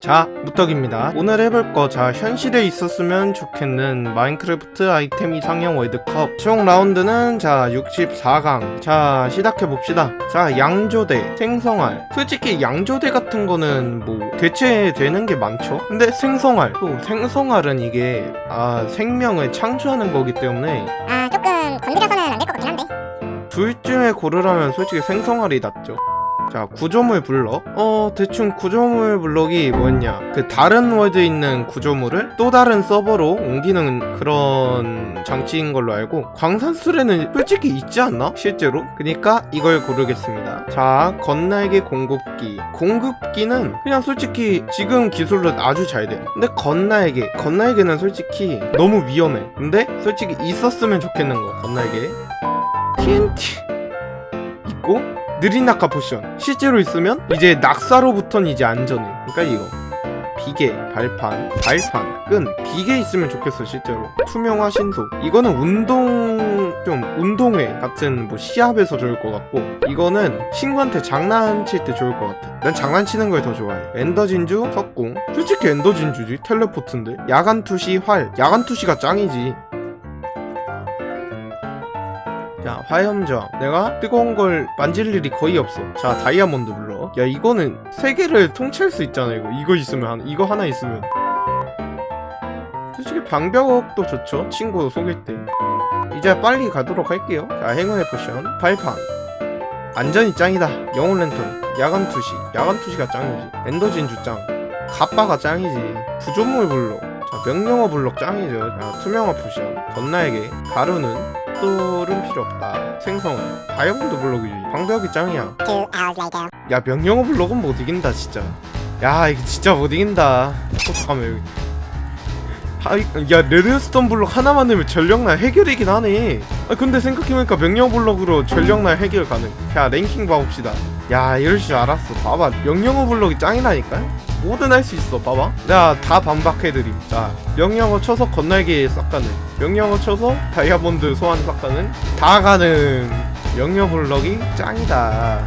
자, 무떡입니다. 오늘 해볼 거, 자, 현실에 있었으면 좋겠는 마인크래프트 아이템 이상형 월드컵. 총 라운드는, 자, 64강. 자, 시작해봅시다. 자, 양조대, 생성알. 솔직히 양조대 같은 거는 뭐, 대체되는 게 많죠? 근데 생성알. 또, 생성알은 이게, 아, 생명을 창조하는 거기 때문에, 아 조금 건드려서는 안 될 것 같긴 한데 둘 중에 고르라면 솔직히 생성알이 낫죠. 자, 구조물 블럭. 어, 대충 구조물 블럭이 뭐였냐. 그 다른 월드에 있는 구조물을 또 다른 서버로 옮기는 그런 장치인 걸로 알고, 광산술에는 솔직히 있지 않나? 실제로? 그니까 이걸 고르겠습니다. 자, 건날개 공급기. 공급기는 그냥 솔직히 지금 기술로 아주 잘 돼. 근데 건날개. 건날개는 솔직히 너무 위험해. 근데 솔직히 있었으면 좋겠는 거, 건날개. TNT 있고 느린 낙하 포션. 실제로 있으면 이제 낙사로부터는 이제 안전해. 그러니까 이거. 비계 발판 발판 끈. 비계 있으면 좋겠어 실제로. 투명화 신속. 이거는 운동 좀 운동회 같은 뭐 시합에서 좋을 것 같고. 이거는 친구한테 장난칠 때 좋을 것 같아. 난 장난치는 걸 더 좋아해. 엔더 진주 석궁. 솔직히 엔더 진주지 텔레포트인데. 야간 투시 활. 야간 투시가 짱이지 자 화염저항 내가 뜨거운 걸 만질 일이 거의 없어. 자 다이아몬드 블럭 야 이거는 세 개를 통치할 수 있잖아 이거. 이거 있으면 한- 이거 하나 있으면. 솔직히 방벽도 좋죠? 친구 속일 때. 이제 빨리 가도록 할게요. 자 행운의 포션. 발판. 안전이 짱이다. 영혼 랜턴. 야간 투시. 야간 투시가 짱이지. 엔더 진주 짱. 갑바가 짱이지. 구조물 블록. 자 명령어 블록 짱이죠. 자 투명화 포션. 건날개 가루는 똘은 필요 없다. 생성은. 다이아몬드 블록이지 방벽이 짱이야. 야 명령어 블록은 못 이긴다 진짜. 야 이거 진짜 못 이긴다. 어 잠깐만 여기. 아, 이- 야 레드스톤 블록 하나만 넣으면 전력날 해결이긴 하네. 아 근데 생각해보니까 명령어 블록으로 전력날 해결 가능. 야 랭킹 봐봅시다. 야 이럴 줄 알았어. 봐봐 명령어 블록이 짱이라니까 뭐든 할 수 있어 봐봐. 내가 다 반박해드림. 자 명령어 쳐서 건날개 싹 가능. 명령어 쳐서 다이아몬드 소환 싹 가능. 다 가능. 명령 블록이 짱이다